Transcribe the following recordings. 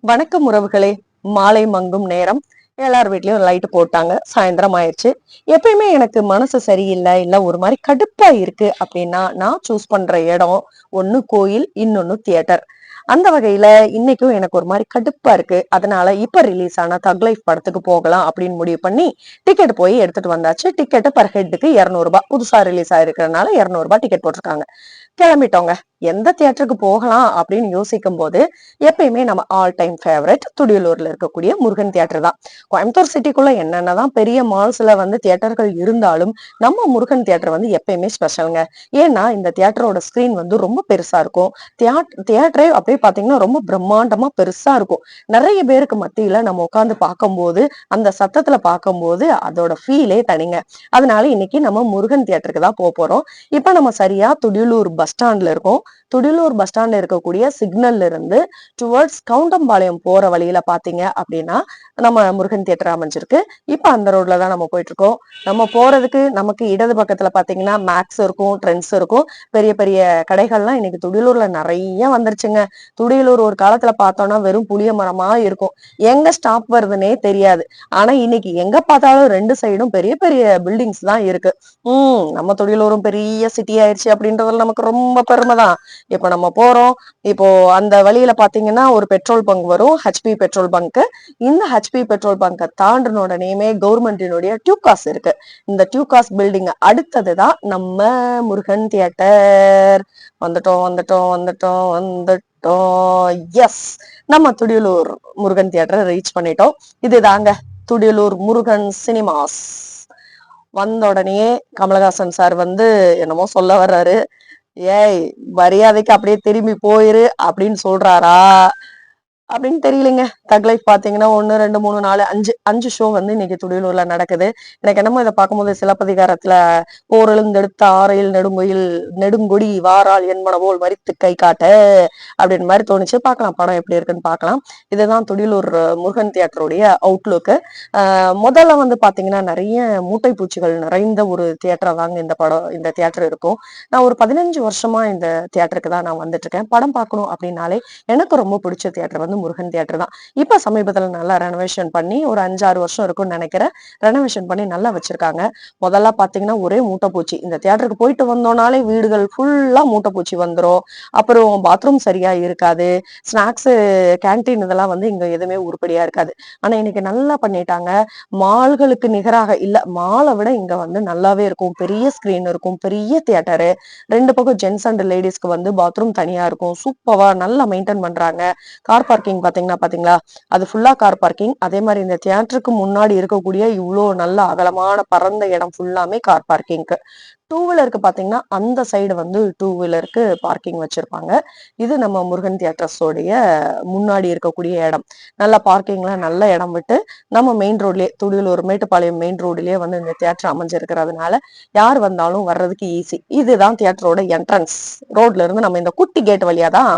வணக்கம் உறவுகளே. மாலை மங்கும் நேரம். எல்லார் வீட்லயும் லைட்டு போட்டாங்க. சாயந்தரம் ஆயிடுச்சு. எப்பயுமே எனக்கு மனசு சரியில்லை. இல்ல ஒரு மாதிரி கடுப்பா இருக்கு அப்படின்னா நான் சூஸ் பண்ற இடம். ஒன்னு கோயில் இன்னொன்னு தியேட்டர் அந்த வகையில இன்னைக்கும் எனக்கு ஒரு மாதிரி கடுப்பா இருக்கு. அதனால இப்ப ரிலீஸ் ஆன தக் லைஃப் படத்துக்கு போகலாம் அப்படின்னு முடிவு பண்ணி டிக்கெட் போய் எடுத்துட்டு வந்தாச்சு. டிக்கெட் பர் ஹெட்டுக்கு இரநூறுபா புதுசா ரிலீஸ் ஆயிருக்கிறதுனால இரநூறுபா டிக்கெட் போட்டிருக்காங்க. கிளம்பிட்டோங்க. எந்த தியேட்டருக்கு போகலாம் அப்படின்னு யோசிக்கும் போது எப்பயுமே நம்ம ஆல் டைம் ஃபேவரட் துடியலூர்ல இருக்கக்கூடிய முருகன் தியேட்டர் தான். கோயம்புத்தூர் சிட்டிக்குள்ள என்னென்னதான் பெரிய மால்ஸ்ல வந்து தியேட்டர்கள் இருந்தாலும் நம்ம முருகன் தியேட்டர் வந்து எப்பயுமே ஸ்பெஷலுங்க ஏன்னா இந்த தியேட்டரோட ஸ்கிரீன் வந்து ரொம்ப பெருசா இருக்கும். தியேட்டரே அப்படியே பாத்தீங்கன்னா ரொம்ப பிரம்மாண்டமா பெருசா இருக்கும். நிறைய பேருக்கு மத்தியில நம்ம உட்காந்து பார்க்கும்போது அந்த சத்தத்துல பார்க்கும்போது அதோட ஃபீலே தனிங்க. அதனால இன்னைக்கு நம்ம முருகன் தியேட்டருக்கு தான் போக போறோம். இப்ப நம்ம சரியா துடியலூர் பஸ் ஸ்டாண்ட்ல இருக்கோம். துடிலூர் பஸ் ஸ்டாண்ட்ல இருக்கக்கூடிய சிக்னல்ல இருந்து டுவர்ட்ஸ் கவுண்டம்பாளையம் போற வழியில பாத்தீங்க அப்படின்னா நம்ம முருகன் தியேட்டர் அமைஞ்சிருக்கு. இப்ப அந்த ரோட்ல தான் நம்ம போயிட்டு இருக்கோம் நம்ம போறதுக்கு நமக்கு இடது பக்கத்துல பாத்தீங்கன்னா மேக்ஸ் இருக்கும் ட்ரெண்ட்ஸ் இருக்கும். பெரிய பெரிய கடைகள்லாம் இன்னைக்கு துடிலூர்ல நிறைய வந்துருச்சுங்க. துடியலூர் ஒரு காலத்துல பார்த்தோம்னா வெறும் புளிய மரமா இருக்கும். எங்க ஸ்டாப் வருதுன்னே தெரியாது. ஆனா இன்னைக்கு எங்க பார்த்தாலும் ரெண்டு சைடும் பெரிய பெரிய பில்டிங்ஸ் தான் இருக்கு. உம் நம்ம துடியலூரும் பெரிய சிட்டி ஆயிடுச்சு அப்படின்றதுல நமக்கு ரொம்ப பெருமை தான் இப்போ நம்ம போறோம். இப்போ அந்த வழியில பாத்தீங்கன்னா ஒரு பெட்ரோல் பங்க் வரும். ஹெச்பி பெட்ரோல் பங்க் இந்த ஹெச்பி பெட்ரோல் பங்கை தாண்டின உடனேயுமே கவர்மெண்டினுடைய டியூகாஸ் இருக்கு. இந்த டியூகாஸ் பில்டிங் அடுத்ததுதான் நம்ம முருகன் தியேட்டர் வந்துட்டோம் வந்துட்டோம் வந்துட்டோம் வந்துட்டோம். எஸ் நம்ம துடியலூர் முருகன் தியேட்டரை ரீச் பண்ணிட்டோம். இதுதாங்க துடியலூர் முருகன் சினிமாஸ் வந்த உடனே கமலஹாசன் சார் வந்து என்னமோ சொல்ல வர்றாரு. ஏய் மரியாதைக்கு அப்படியே திரும்பி போயிரு அப்படின்னு சொல்றாரா? அப்படின்னு தெரியலைங்க. தக் லைஃப் பாத்தீங்கன்னா ஒன்னு ரெண்டு மூணு நாலு அஞ்சு அஞ்சு ஷோ வந்து இன்னைக்கு துடியலூர்ல நடக்குது. எனக்கு என்னமோ இதை பார்க்கும்போது சிலப்பதிகாரத்துல போரெழுந்தெடுத்த ஆறையில் நெடுங்கொயில் நெடுங்கொடி வாரால் என்பனவோல் மறித்து கை காட்ட அப்படின்னு மாதிரி தோணுச்சு. பார்க்கலாம் படம் எப்படி இருக்குன்னு பார்க்கலாம். இதுதான் துடியலூர் முருகன் தியேட்டருடைய அவுட்லுக்கு முதல்ல வந்து பாத்தீங்கன்னா நிறைய மூட்டை பூச்சிகள் நிறைந்த ஒரு தியேட்டரா தாங்க இந்த படம் இந்த தியேட்டர் இருக்கும். நான் ஒரு பதினஞ்சு வருஷமா இந்த தியேட்டருக்கு தான் நான் வந்துட்டு இருக்கேன். படம் பார்க்கணும் அப்படின்னாலே எனக்கு ரொம்ப பிடிச்ச தியேட்டர் வந்து முருகன் தியேட்டர் தான். இப்போ சமீபத்தில் நல்லா ரெனோவேஷன் பண்ணி ஒரு அஞ்சாறு வருஷம் இருக்கும்னு நினைக்கிறேன். ரெனோவேஷன் பண்ணி நல்லா வச்சிருக்காங்க. முதல்ல பாத்தீங்கன்னா ஒரே மூட்டை பூச்சி இந்த தியேட்டருக்கு போயிட்டு வந்தோம்னாலே வீடுகள் ஃபுல்லா மூட்டை பூச்சி வந்துடும் அப்புறம் பாத்ரூம் சரியா இருக்காது. ஸ்நாக்ஸ் கேன்டீன் இதெல்லாம் வந்து இங்க எதுவுமே உருப்படியா இருக்காது. ஆனா இன்னைக்கு நல்லா பண்ணிட்டாங்க. மால்களுக்கு நிகராக இல்லை மாலை விட இங்க வந்து நல்லாவே இருக்கும். பெரிய ஸ்கிரீன் இருக்கும். பெரிய தியேட்டரு. ரெண்டு பக்கம் ஜென்ஸ் அண்ட் லேடிஸ்க்கு வந்து பாத்ரூம் தனியா இருக்கும். சூப்பராக நல்லா மெயின்டைன் பண்றாங்க. கார் பார்க்கிங் பார்க்கிங் பாத்தீங்கன்னா பாத்தீங்களா? அது ஃபுல்லா கார் பார்க்கிங் அதே மாதிரி இந்த தியேட்டருக்கு முன்னாடி இருக்கக்கூடிய இவ்வளோ நல்ல அகலமான பரந்த இடம் ஃபுல்லாமே கார் பார்க்கிங்க்கு டூ வீலருக்கு பார்த்தீங்கன்னா அந்த சைடு வந்து டூ வீலருக்கு பார்க்கிங் வச்சுருப்பாங்க. இது நம்ம முருகன் தியேட்டர்ஸோடைய முன்னாடி இருக்கக்கூடிய இடம். நல்ல பார்க்கிங்லாம் நல்ல இடம் விட்டு நம்ம மெயின் ரோட்லேயே துடியலூர் மேட்டுப்பாளையம் மெயின் ரோட்லயே வந்து இந்த தியேட்டர் அமைஞ்சிருக்கிறதுனால யார் வந்தாலும் வர்றதுக்கு ஈஸி இதுதான் தியேட்டரோட என்ட்ரன்ஸ் ரோட்ல இருந்து நம்ம இந்த குட்டி கேட் வழியா தான்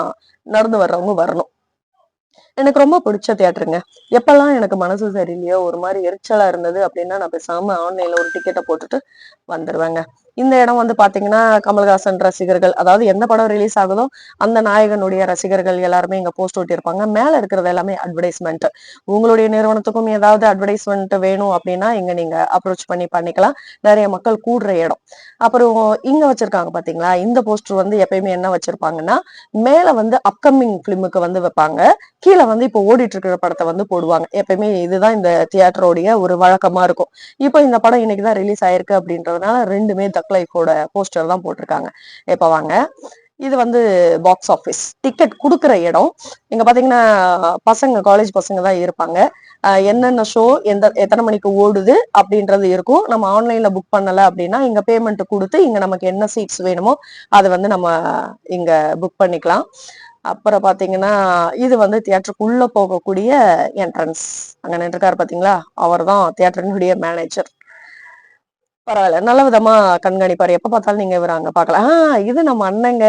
நடந்து வர்றவங்க வரணும். எனக்கு ரொம்ப பிடிச்ச தியேட்டருங்க. எப்பெல்லாம் எனக்கு மனசு சரியில்லையோ ஒரு மாதிரி எரிச்சலா இருந்தது அப்படின்னா நான் பேசாம ஆன்லைன்ல ஒரு டிக்கெட்டை போட்டுட்டு வந்துடுவேங்க இந்த இடம் வந்து பாத்தீங்கன்னா கமல்ஹாசன் ரசிகர்கள் அதாவது எந்த படம் ரிலீஸ் ஆகுதோ அந்த நாயகனுடைய ரசிகர்கள் எல்லாருமே இங்க போஸ்ட் ஒட்டியிருப்பாங்க. மேல இருக்கிறது எல்லாமே அட்வர்டைஸ்மெண்ட் உங்களுடைய நிறுவனத்துக்கும் ஏதாவது அட்வர்டைஸ்மெண்ட் வேணும் அப்படின்னா இங்க நீங்க அப்ரோச் பண்ணி பண்ணிக்கலாம். நிறைய மக்கள் கூடுற இடம். அப்புறம் இங்க வச்சிருக்காங்க பாத்தீங்களா? இந்த போஸ்டர் வந்து எப்பயுமே என்ன வச்சிருப்பாங்கன்னா மேல வந்து அப்கமிங் பிலிமுக்கு வந்து வைப்பாங்க. கீழே வந்து இப்போ ஓடிட்டு இருக்கிற படத்தை வந்து போடுவாங்க. எப்பயுமே இதுதான் இந்த தியேட்டரோடைய ஒரு வழக்கமா இருக்கும். இப்போ இந்த படம் இன்னைக்குதான் ரிலீஸ் ஆயிருக்கு அப்படின்றதுனால ரெண்டுமே ஒர்க் லைஃபோட போஸ்டர் தான் போட்டிருக்காங்க. இப்போ வாங்க. இது வந்து பாக்ஸ் ஆஃபீஸ் டிக்கெட் கொடுக்குற இடம். இங்க பாத்தீங்கன்னா பசங்க காலேஜ் பசங்க தான் இருப்பாங்க. என்னென்ன ஷோ எந்த எத்தனை மணிக்கு ஓடுது அப்படின்றது இருக்கும். நம்ம ஆன்லைன்ல புக் பண்ணல அப்படின்னா இங்க பேமெண்ட் கொடுத்து இங்க நமக்கு என்ன சீட்ஸ் வேணுமோ அதை வந்து நம்ம இங்க புக் பண்ணிக்கலாம். அப்புறம் பாத்தீங்கன்னா இது வந்து தியேட்டருக்குள்ள போகக்கூடிய என்ட்ரன்ஸ் அங்க நின்றுருக்காரு பாத்தீங்களா? அவர் தான் தியேட்டரினுடைய மேனேஜர் பரவாயில்ல. நல்ல விதமா கண்காணிப்பாரு. எப்ப பார்த்தாலும் நீங்க இவர் அங்க பாக்கலாம் ஆஹ் இது நம்ம அண்ணங்க.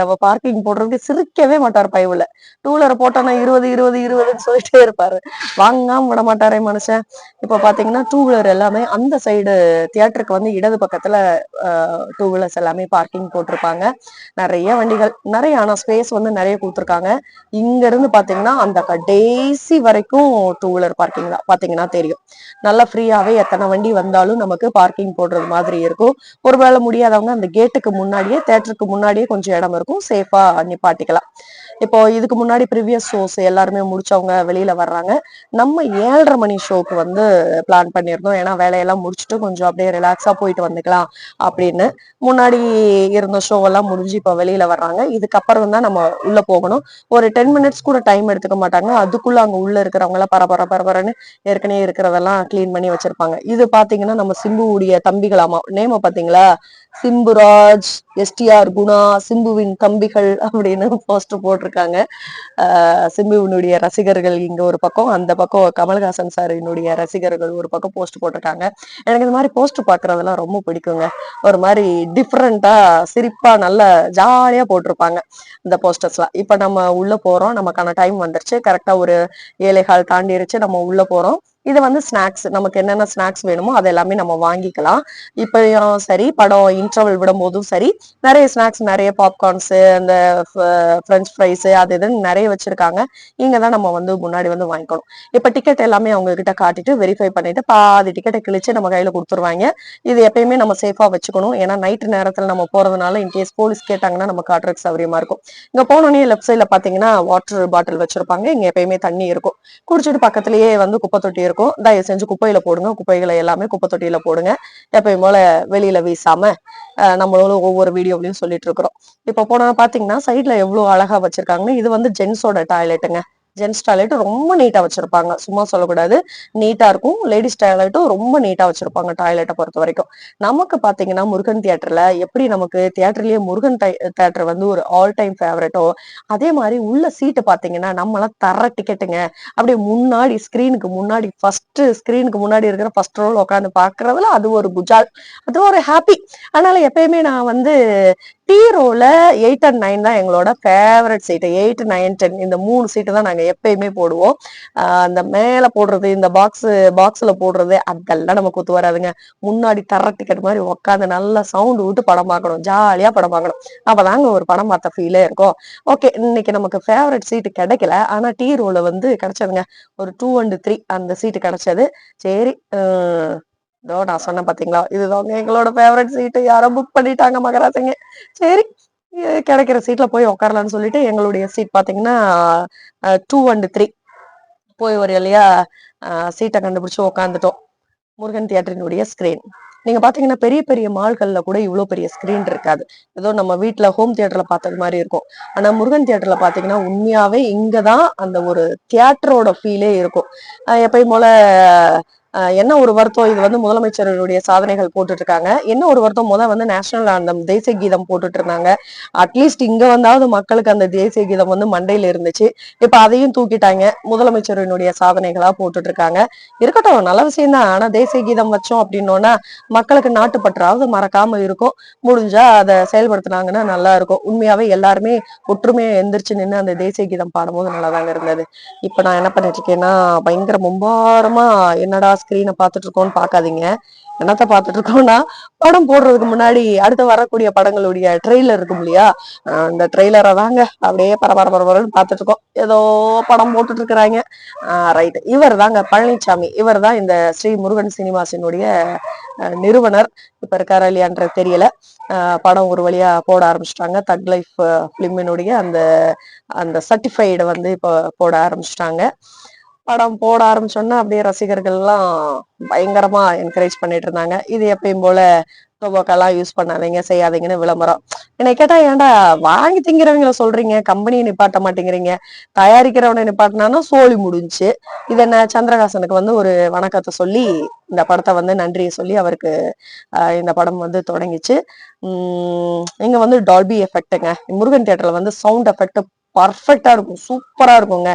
நம்ம பார்க்கிங் போடுறதுக்கு சிரிக்கவே மாட்டார் பயவுல டூ வீலர் போட்டோம்னா இருபது இருபது இருபதுன்னு சொல்லிட்டே இருப்பாரு. வாங்காம விட மாட்டாரே மனுஷன். இப்ப பாத்தீங்கன்னா டூ வீலர் எல்லாமே அந்த சைடு தியேட்டருக்கு வந்து இடது பக்கத்துல டூ வீலர்ஸ் எல்லாமே பார்க்கிங் போட்டிருப்பாங்க. நிறைய வண்டிகள் நிறைய ஆனா ஸ்பேஸ் வந்து நிறைய கொடுத்துருக்காங்க. இங்க இருந்து பாத்தீங்கன்னா அந்த கடைசி வரைக்கும் டூ வீலர் பார்க்கிங் தான். பாத்தீங்கன்னா தெரியும். நல்லா ஃப்ரீயாவே எத்தனை வண்டி வந்தாலும் நமக்கு பார்க்கிங் போடுறது மாதிரி இருக்கும். ஒருவேளை முடியாதவங்க அந்த கேட்டுக்கு முன்னாடியே தேட்டருக்கு முன்னாடியே கொஞ்சம் இடம் இருக்கும். சேஃபா நிப்பாட்டிக்கலாம். இப்போ இதுக்கு முன்னாடி ப்ரீவியஸ் ஷோஸ் எல்லாருமே முடிச்சவங்க வெளியில வர்றாங்க. நம்ம ஏழரை மணி ஷோக்கு வந்து பிளான் பண்ணியிருந்தோம். ஏன்னா வேலையெல்லாம் முடிச்சுட்டு கொஞ்சம் அப்படியே ரிலாக்ஸா போயிட்டு வந்துக்கலாம் அப்படின்னு. முன்னாடி இருந்த ஷோ எல்லாம் முடிஞ்சு இப்போ வெளியில வர்றாங்க. இதுக்கப்புறம் தான் நம்ம உள்ள போகணும். ஒரு டென் மினிட்ஸ் கூட டைம் எடுத்துக்க மாட்டாங்க. அதுக்குள்ள அங்க உள்ள இருக்கிறவங்க எல்லாம் பரபர பரபரன்னு ஏற்கனவே இருக்கிறதெல்லாம் கிளீன் பண்ணி வச்சிருப்பாங்க. இது பாத்தீங்கன்னா நம்ம சிம்புவுடைய தம்பிகளாமா? நேம பாத்தீங்களா? சிம்புராஜ் எஸ்டிஆர் குணா சிம்புவின் தம்பிகள் அப்படின்னு போஸ்டர் போட்டிருக்காங்க. ஆஹ் சிம்புவினுடைய ரசிகர்கள் இங்க ஒரு பக்கம் அந்த பக்கம் கமல்ஹாசன் சாரினுடைய ரசிகர்கள் ஒரு பக்கம் போஸ்ட் போட்டிருக்காங்க. எனக்கு இந்த மாதிரி போஸ்ட் பாக்குறதெல்லாம் ரொம்ப பிடிக்குங்க. ஒரு மாதிரி டிஃப்ரெண்டா சிரிப்பா நல்ல ஜாலியா போட்டிருப்பாங்க இந்த போஸ்டர்ஸ்லாம் இப்ப நம்ம உள்ள போறோம். நமக்கான டைம் வந்துருச்சு. கரெக்டா ஒரு ஏழைகால் தாண்டிருச்சு. நம்ம உள்ள போறோம். இது வந்து ஸ்நாக்ஸ் நமக்கு என்னென்ன ஸ்நாக்ஸ் வேணுமோ அது எல்லாமே நம்ம வாங்கிக்கலாம். இப்பயும் சரி படம் இன்டர்வல் விடும் போதும் சரி நிறைய ஸ்நாக்ஸ் நிறைய பாப்கார்ன்ஸு அந்த ஃப்ரெஞ்ச் ஃப்ரைஸ் அது இதுன்னு நிறைய வச்சிருக்காங்க. இங்கே தான் நம்ம வந்து முன்னாடி வந்து வாங்கிக்கணும். இப்போ டிக்கெட் எல்லாமே அவங்க கிட்ட காட்டிட்டு வெரிஃபை பண்ணிட்டு பாதி டிக்கெட்டை கிழிச்சு நம்ம கையில் கொடுத்துருவாங்க. இது எப்பயுமே நம்ம சேஃபாக வச்சுக்கணும். ஏன்னா நைட்டு நேரத்தில் நம்ம போறதுனால இன்கேஸ் போலீஸ் கேட்டாங்கன்னா நம்ம காட்டுறதுக்கு சௌரியமா இருக்கும். இங்கே போனோடனே லெஃப்ட் சைடில் பார்த்தீங்கன்னா வாட்டர் பாட்டில் வச்சிருப்பாங்க. இங்கே எப்பயுமே தண்ணி இருக்கும். குடிச்சிட்டு பக்கத்துலயே வந்து குப்பை தொட்டி இருக்கும். தயவு செஞ்சு குப்பையில போடுங்க. குப்பைகளை எல்லாமே குப்பை தொட்டியில போடுங்க. எப்பயும் போல வெளியில வீசாம நம்மளும் ஒவ்வொரு வீடியோவிலையும் சொல்லிட்டு இருக்கிறோம். இப்ப போனா பாத்தீங்கன்னா சைட்ல எவ்வளவு அழகா வச்சிருக்காங்கன்னு இது வந்து ஜென்ஸோட டாய்லெட்டுங்க ஜென்ஸ் டாய்லெட் ரொம்ப நீட்டா வச்சிருப்பாங்க. சும்மா சொல்லக்கூடாது. நீட்டா இருக்கும். லேடிஸ் டாய்லெட்டும் ரொம்ப நீட்டா வச்சிருப்பாங்க டாய்லெட்டை பொறுத்த வரைக்கும். நமக்கு பாத்தீங்கன்னா முருகன் தியேட்டர்ல எப்படி நமக்கு தியேட்டர்லயே முருகன் தியேட்டர் வந்து ஒரு ஆல் டைம் ஃபேவரட்டோ அதே மாதிரி உள்ள சீட்டு பாத்தீங்கன்னா நம்மளாம் தர டிக்கெட்டுங்க அப்படியே முன்னாடி ஸ்கிரீனுக்கு முன்னாடி ஃபர்ஸ்ட் ஸ்கிரீனுக்கு முன்னாடி இருக்கிற ஃபர்ஸ்ட் ரோல் உட்காந்து பாக்குறதுல அது ஒரு குஜால் அது ஒரு ஹாப்பி அதனால எப்பயுமே நான் வந்து டி ரோல எயிட் அண்ட் நைன் தான் எங்களோட favourite seat eight nine ten இந்த மூணு சீட்டு தான் நாங்கள் எப்பயுமே போடுவோம். அந்த மேலே போடுறது இந்த பாக்ஸ் பாக்ஸில் போடுறது அதெல்லாம் நமக்கு ஒத்து வராதுங்க. முன்னாடி தர டிக்கெட் மாதிரி உட்காந்து நல்லா சவுண்டு விட்டு படம் பார்க்கணும். ஜாலியாக படம் பார்க்கணும். அப்பதாங்க ஒரு படம் பார்த்த ஃபீலே இருக்கும். ஓகே இன்னைக்கு நமக்கு ஃபேவரட் சீட்டு கிடைக்கல. ஆனால் டி ரோல வந்து கிடைச்சதுங்க. ஒரு டூ அண்ட் த்ரீ அந்த சீட்டு கிடைச்சது. சரி இதோ நான் சொன்னேன் பாத்தீங்களா? இதுதாங்க எங்களோட ஃபேவரட் சீட்டு யாரோ புக் பண்ணிட்டாங்க மகராசிங்க சரி கிடைக்கிற சீட்ல போய் உட்காரலாம்னு சொல்லிட்டு எங்களுடைய சீட் பாத்தீங்கன்னா டூ அண்ட் த்ரீ போய் ஒரு இல்லையா சீட்டை கண்டுபிடிச்சு உட்காந்துட்டோம் முருகன் தியேட்டரினுடைய ஸ்கிரீன் நீங்க பாத்தீங்கன்னா பெரிய பெரிய மால்கள்ல கூட இவ்வளவு பெரிய ஸ்கிரீன் இருக்காது. ஏதோ நம்ம வீட்ல ஹோம் தியேட்டர்ல பார்த்தது மாதிரி இருக்கும். ஆனா முருகன் தியேட்டர்ல பாத்தீங்கன்னா உண்மையாவே இங்கதான் அந்த ஒரு தியேட்டரோட ஃபீலே இருக்கும். எப்பயும் போல என்ன ஒரு வருத்தம்? இது வந்து முதலமைச்சருடைய சாதனைகள் போட்டுட்டு இருக்காங்க என்ன ஒரு வருத்தம்? முதல் வந்து நேஷனல் ஆந்தம் தேசிய கீதம் போட்டுட்டு இருந்தாங்க அட்லீஸ்ட் இங்க வந்தாவது மக்களுக்கு அந்த தேசிய கீதம் வந்து மண்டையில இருந்துச்சு. இப்ப அதையும் தூக்கிட்டாங்க. முதலமைச்சரினுடைய சாதனைகளா போட்டுட்டு இருக்காங்க இருக்கட்டும் நல்ல விஷயம் தான் ஆனா தேசிய கீதம் வச்சோம் அப்படின்னோன்னா மக்களுக்கு நாட்டுப்பற்றாவது மறக்காம இருக்கும். முடிஞ்சா அதை செயல்படுத்தினாங்கன்னா நல்லா இருக்கும். உண்மையாவே எல்லாருமே ஒற்றுமையா எந்திரிச்சு நின்று அந்த தேசிய கீதம் பாடும்போது நல்லாதாங்க இருந்தது. இப்ப நான் என்ன பண்ணிட்டு இருக்கேன்னா பயங்கர மும்பாரமா என்னடா ஸ்கிரீனை பார்த்துட்டு இருக்கோம்னு பார்க்காதீங்க. என்னத்த பார்த்துட்டு இருக்கோம்னா படம் போடுறதுக்கு முன்னாடி அடுத்து வரக்கூடிய படங்களுடைய ட்ரெய்லர் இருக்கும் இல்லையா? அந்த ட்ரெய்லரை தாங்க அப்படியே பரபர பரபரன்னு பார்த்துட்டு இருக்கோம் ஏதோ படம் போட்டுட்டு இருக்கிறாங்க ரைட் இவர் தாங்க பழனிசாமி இவர் தான் இந்த ஸ்ரீ முருகன் சினிமாஸினுடைய நிறுவனர். இப்ப இருக்காரா இல்லையான்றது தெரியல. படம் ஒரு வழியா போட ஆரம்பிச்சிட்டாங்க. தக் லைஃப் பிலிமினுடைய அந்த அந்த சர்டிஃபைடு வந்து இப்போ போட ஆரம்பிச்சிட்டாங்க. படம் போட ஆரம்பிச்சோன்னா அப்படியே ரசிகர்கள் எல்லாம் பயங்கரமா என்கரேஜ் பண்ணிட்டு இருந்தாங்க. இது எப்பயும் போல டொபாக்கெல்லாம் யூஸ் பண்ணாதீங்க செய்யாதீங்கன்னு விளம்பரம். என்னை கேட்டா ஏன்டா வாங்கி திங்கிறவங்கள சொல்றீங்க? கம்பெனியை நிப்பாட்ட மாட்டேங்கிறீங்க. தயாரிக்கிறவனை நிப்பாட்டினானா சோழி முடிஞ்சு. இது என்ன சந்திரகாசனுக்கு வந்து ஒரு வணக்கத்தை சொல்லி இந்த படத்தை வந்து நன்றியை சொல்லி அவருக்கு இந்த படம் வந்து தொடங்கிச்சு. உம் இங்க வந்து டால்பி எஃபெக்ட்டுங்க முருகன் தியேட்டர்ல வந்து சவுண்ட் எஃபெக்ட் பர்ஃபெக்டா இருக்கும். சூப்பரா இருக்குங்க.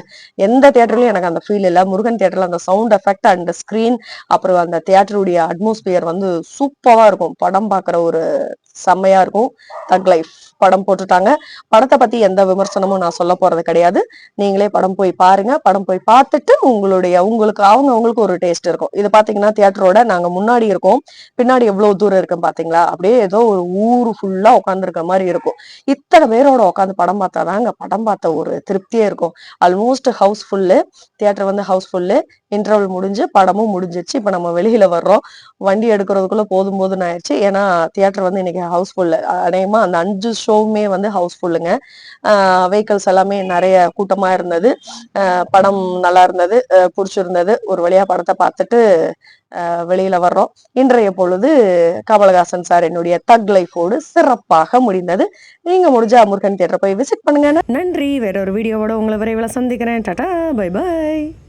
எந்த தேட்டர்லயும் எனக்கு அந்த ஃபீல் இல்லை. முருகன் தேட்டர்ல அந்த சவுண்ட் எஃபெக்ட் அண்ட் ஸ்கிரீன் அப்புறம் அந்த தேட்டருடைய அட்மாஸ்பியர் வந்து சூப்பரா இருக்கும். படம் பார்க்குற ஒரு செம்மையா இருக்கும். தக் லைஃப் படம் போட்டுட்டாங்க படத்தை பத்தி எந்த விமர்சனமும் நான் சொல்ல போறது கிடையாது. நீங்களே படம் போய் பாருங்க. படம் போய் பார்த்துட்டு உங்களுடைய உங்களுக்கு அவங்க அவங்களுக்கு ஒரு டேஸ்ட் இருக்கும். இது பாத்தீங்கன்னா தியேட்டரோட நாங்க முன்னாடி இருக்கோம். பின்னாடி எவ்வளவு தூரம் இருக்கும் பாத்தீங்களா? அப்படியே ஏதோ ஒரு ஊரு ஃபுல்லா உட்காந்துருக்க மாதிரி இருக்கும். இத்தனை பேரோட உட்காந்து படம் பார்த்தாதாங்க படம் பார்த்த ஒரு திருப்தியே இருக்கும். ஆல்மோஸ்ட் ஹவுஸ் ஃபுல்லு தியேட்டர் வந்து ஹவுஸ் ஃபுல்லு இன்டர்வல் முடிஞ்சு படமும் முடிஞ்சிச்சு இப்போ நம்ம வெளியில வர்றோம். வண்டி எடுக்கிறதுக்குள்ள போதும் போதுன்னு ஆயிடுச்சு. ஏன்னா தியேட்டர் வந்து இன்னைக்கு ஹவுஸ்ஃபுல்லு அநேகமா அந்த அஞ்சு ஷோவுமே வந்து ஹவுஸ்ஃபுல்லுங்க. வெஹிக்கிள்ஸ் வெஹிக்கல்ஸ் எல்லாமே நிறைய கூட்டமா இருந்தது. படம் நல்லா இருந்தது பிடிச்சிருந்தது. ஒரு வழியா படத்தை பார்த்துட்டு வெளியில் வெளியில வர்றோம். இன்றைய பொழுது கமலஹாசன் சார் என்னுடைய தக் லைஃபோடு சிறப்பாக முடிந்தது. நீங்க முடிஞ்சா முருகன் தேட்டரை போய் விசிட் பண்ணுங்க. நன்றி. வேற ஒரு வீடியோவோட உங்களை விரைவில் சந்திக்கிறேன். டாடா. Bye bye.